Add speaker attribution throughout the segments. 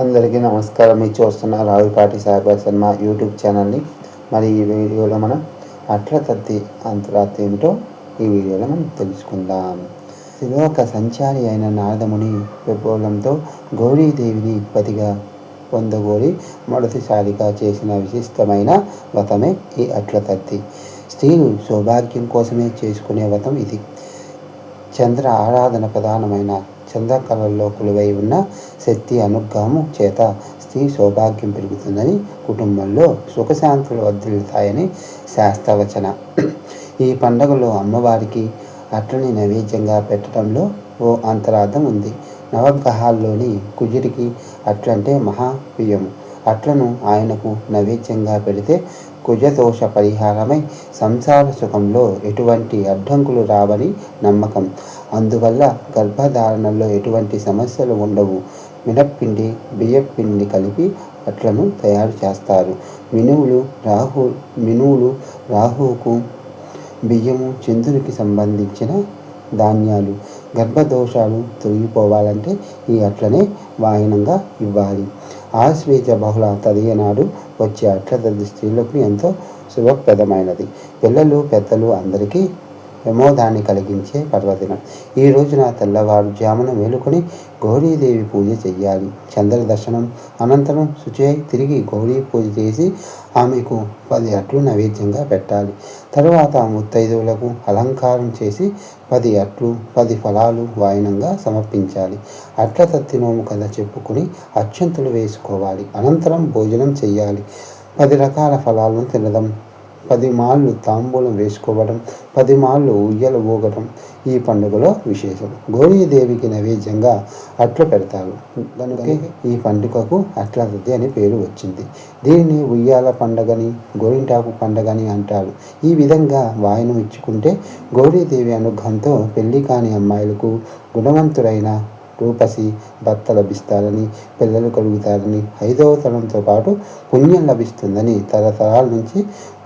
Speaker 1: అందరికీ నమస్కారం. మీరు చూస్తున్న రావుపాటి సాయిబాబా శర్మ యూట్యూబ్ ఛానల్ని. మరి ఈ వీడియోలో మనం అట్ల తద్ది అంతరార్థం ఏమిటో ఈ వీడియోలో మనం తెలుసుకుందాం. త్రిలోక సంచారి అయిన నారదముని విపోలంతో గౌరీదేవిని పతిగా పొందగోరి మొదటిసారిగా చేసిన విశిష్టమైన వ్రతమే ఈ అట్ల తద్ది. స్త్రీలు సౌభాగ్యం కోసమే చేసుకునే వ్రతం ఇది. చంద్ర ఆరాధన ప్రధానమైన చంద్రకళల్లో కొలువై ఉన్న శక్తి అనుగ్రహము చేత స్త్రీ సౌభాగ్యం పెరుగుతుందని కుటుంబంలో సుఖశాంతులు వర్ధిల్లుతాయని శాస్త్రవచన. ఈ పండుగలో అమ్మవారికి అట్లని నైవేద్యంగా పెట్టడంలో ఓ అంతరార్థం ఉంది. నవగ్రహాల్లోని కుజుడికి అట్లంటే మహాప్రియము అట్లను ఆయనకు నైవేద్యంగా పెడితే కుజదోష పరిహారమై సంసార సుఖంలో ఎటువంటి అడ్డంకులు రావని నమ్మకం. అందువల్ల గర్భధారణలో ఎటువంటి సమస్యలు ఉండవు. మినప్పిండి బియ్యపిండి కలిపి అట్లను తయారు చేస్తారు. మినువులు రాహు మినువులు రాహువుకు బియ్యము చంద్రునికి సంబంధించిన ధాన్యాలు. గర్భదోషాలు తొలగిపోవాలంటే ఈ అట్లనే వాయనంగా ఇవ్వాలి. ఆశ్వేజ బహుళ తదియనాడు వచ్చే అట్లతది స్త్రీలకు ఎంతో శుభప్రదమైనది. పిల్లలు పెద్దలు అందరికీ ప్రమోదాన్ని కలిగించే పర్వదినం. ఈ రోజున తెల్లవారుజామున వేలుకొని గౌరీదేవి పూజ చెయ్యాలి. చంద్ర దర్శనం అనంతరం శుచి తిరిగి గౌరీ పూజ చేసి ఆమెకు పది అట్లు నైవేద్యంగా పెట్టాలి. తరువాత ముత్తైదువులకు అలంకారం చేసి పది అట్లు పది ఫలాలు వాయనంగా సమర్పించాలి. అట్ల తత్తినోము కథ చెప్పుకుని అత్యంతులు వేసుకోవాలి. అనంతరం భోజనం చేయాలి పది రకాల ఫలాలను తినడం పది మాళ్ళు తాంబూలం వేసుకోవడం పది మాళ్ళు ఉయ్యలు ఊగడం ఈ పండుగలో విశేషం. గౌరీదేవికి నైవేద్యంగా అట్లు పెడతారు. కనుక ఈ పండుగకు అట్లది అని పేరు వచ్చింది. దీనిని ఉయ్యాల పండగని గోరింటాకు పండగని అంటారు. ఈ విధంగా వాయనం ఇచ్చుకుంటే గౌరీదేవి అనుగ్రహంతో పెళ్ళి కాని అమ్మాయిలకు గుణవంతుడైన రూపసి భర్త లభిస్తారని పిల్లలు కలుగుతారని ఐదవ తరంతో పాటు పుణ్యం లభిస్తుందని తరతరాల నుంచి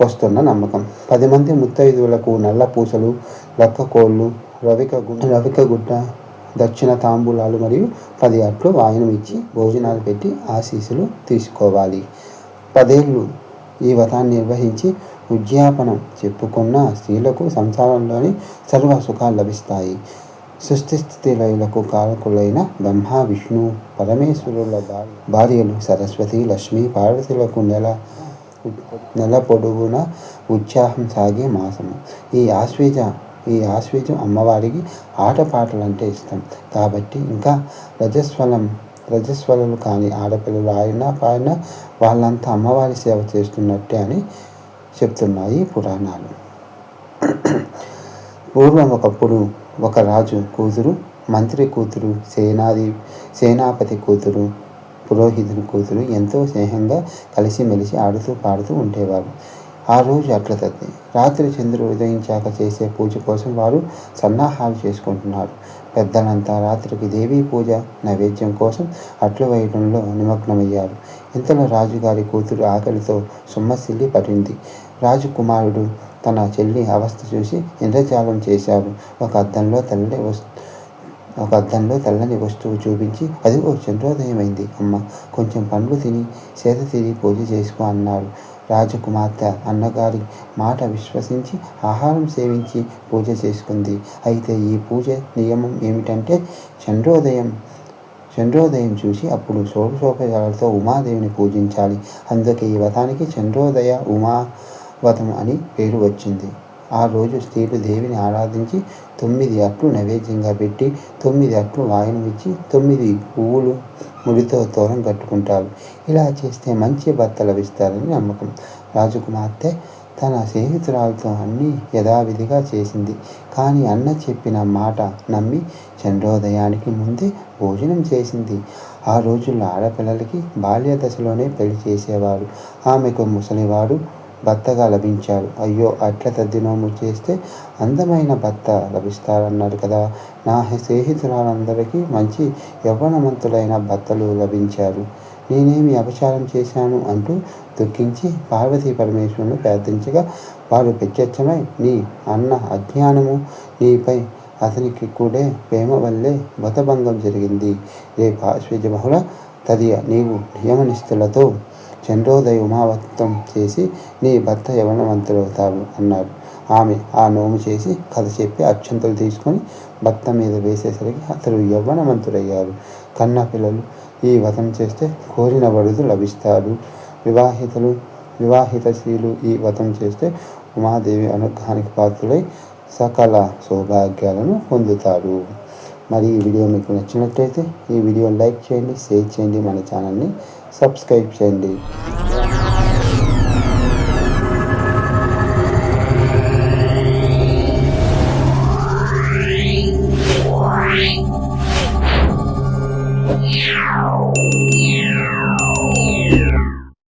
Speaker 1: వస్తున్న నమ్మకం. పది మంది ముత్తైదువులకు నల్ల పూసలు లక్క కోళ్ళు రవిక గుడ్డ రవిక గుడ్డ దక్షిణ తాంబూలాలు మరియు పది అట్లు వాయనం ఇచ్చి భోజనాలు పెట్టి ఆశీస్సులు తీసుకోవాలి. పదేళ్ళు ఈ వ్రతాన్ని నిర్వహించి ఉద్యాపనం చెప్పుకున్న స్త్రీలకు సంసారంలోని సర్వ సుఖాలు లభిస్తాయి. సృష్టి లయలకు కారకులైన బ్రహ్మ విష్ణు పరమేశ్వరుల భార్యలు సరస్వతి లక్ష్మి పార్వతులకు నెల నెల పొడుగున ఉత్సాహం సాగే మాసము. ఈ ఆశ్వేజ ఈ ఆశ్వేజం అమ్మవారికి ఆటపాటలు అంటే ఇష్టం. కాబట్టి ఇంకా రజస్వలం రజస్వలలు కానీ ఆడపిల్లలు ఆడినా పాడినా వాళ్ళంతా అమ్మవారి సేవ చేస్తున్నట్టే అని చెప్తున్నాయి పురాణాలు. పూర్వం ఒకప్పుడు ఒక రాజు కూతురు మంత్రి కూతురు సేనాది సేనాపతి కూతురు పురోహితుని కూతురు ఎంతో స్నేహంగా కలిసిమెలిసి ఆడుతూ పాడుతూ ఉండేవారు. ఆ రోజు అట్ల తద్ది. రాత్రి చంద్రుడు ఉదయించాక చేసే పూజ కోసం వారు సన్నాహాలు చేసుకుంటున్నారు. పెద్దలంతా రాత్రికి దేవీ పూజ నైవేద్యం కోసం అట్లు వేయడంలో నిమగ్నమయ్యారు. ఇంతలో రాజుగారి కూతురు ఆకలితో సొమ్మసిల్లి పడింది. రాజకుమారుడు తన చెల్లి అవస్థ చూసి ఇంద్రజాలం చేశాడు. ఒక అద్దంలో తెల్లని వస్తు ఒక అద్దంలో తెల్లని వస్తువు చూపించి అదిగో చంద్రోదయమైంది. అమ్మ కొంచెం పండ్లు తిని సేద తిని పూజ చేసుకో అన్నాడు రాజకుమార్తె. అన్నగారి మాట విశ్వసించి ఆహారం సేవించి పూజ చేసుకుంది. అయితే ఈ పూజ నియమం ఏమిటంటే చంద్రోదయం చంద్రోదయం చూసి అప్పుడు షోడశోపచారాలతో ఉమాదేవిని పూజించాలి. అందుకే ఈ వ్రతానికి చంద్రోదయ ఉమా వ్రతం అని పేరు వచ్చింది. ఆ రోజు స్త్రీలు దేవిని ఆరాధించి తొమ్మిది అట్లు నైవేద్యంగా పెట్టి తొమ్మిది అట్లు వాయనం ఇచ్చి తొమ్మిది పువ్వులు ముడితో తోరం కట్టుకుంటారు. ఇలా చేస్తే మంచి భర్త లభిస్తారని నమ్మకం. రాజకుమార్తె తన స్నేహితురాలతో అన్నీ యథావిధిగా చేసింది. కానీ అన్న చెప్పిన మాట నమ్మి చంద్రోదయానికి ముందే భోజనం చేసింది. ఆ రోజుల్లో ఆడపిల్లలకి బాల్య దశలోనే పెళ్ళి చేసేవారు ఆమెకు ముసలివాడు భర్తగా లభించారు. అయ్యో అట్ల తద్దినోము చేస్తే అందమైన భర్త లభిస్తారన్నారు కదా. నా స్నేహితురాలందరికీ మంచి యవ్వనవంతులైన భర్తలు లభించారు. నేనేమి అపచారం చేశాను అంటూ దుఃఖించి పార్వతీ పరమేశ్వరుని ప్రార్థించగా వారు ప్రత్యక్షమై నీ అన్న అజ్ఞానము నీపై అతనికి కూడా ప్రేమ వల్లే మతభంగం జరిగింది. రేపు ఆశ్వజ బహుళ తదియ నీవు నియమనిస్తులతో చంద్రోదయ ఉమావత్తం చేసి నీ భర్త యవనవంతులవుతాడు అన్నాడు ఆమె ఆ నోము చేసి కథ చెప్పి అక్షంతలు తీసుకొని భర్త మీద వేసేసరికి అతడు యవ్వనవంతుడయ్యారు కన్న పిల్లలు ఈ వ్రతం చేస్తే కోరిన వడుదు లభిస్తాడు. వివాహితలు వివాహితశీలు ఈ వ్రతం చేస్తే ఉమాదేవి అనుగ్రహానికి పాత్రులై సకల సౌభాగ్యాలను పొందుతారు మరి ఈ వీడియో మీకు నచ్చినట్లయితే ఈ వీడియో లైక్ చేయండి షేర్ చేయండి మన ఛానల్ని సబ్స్క్రైబ్ చేయండి.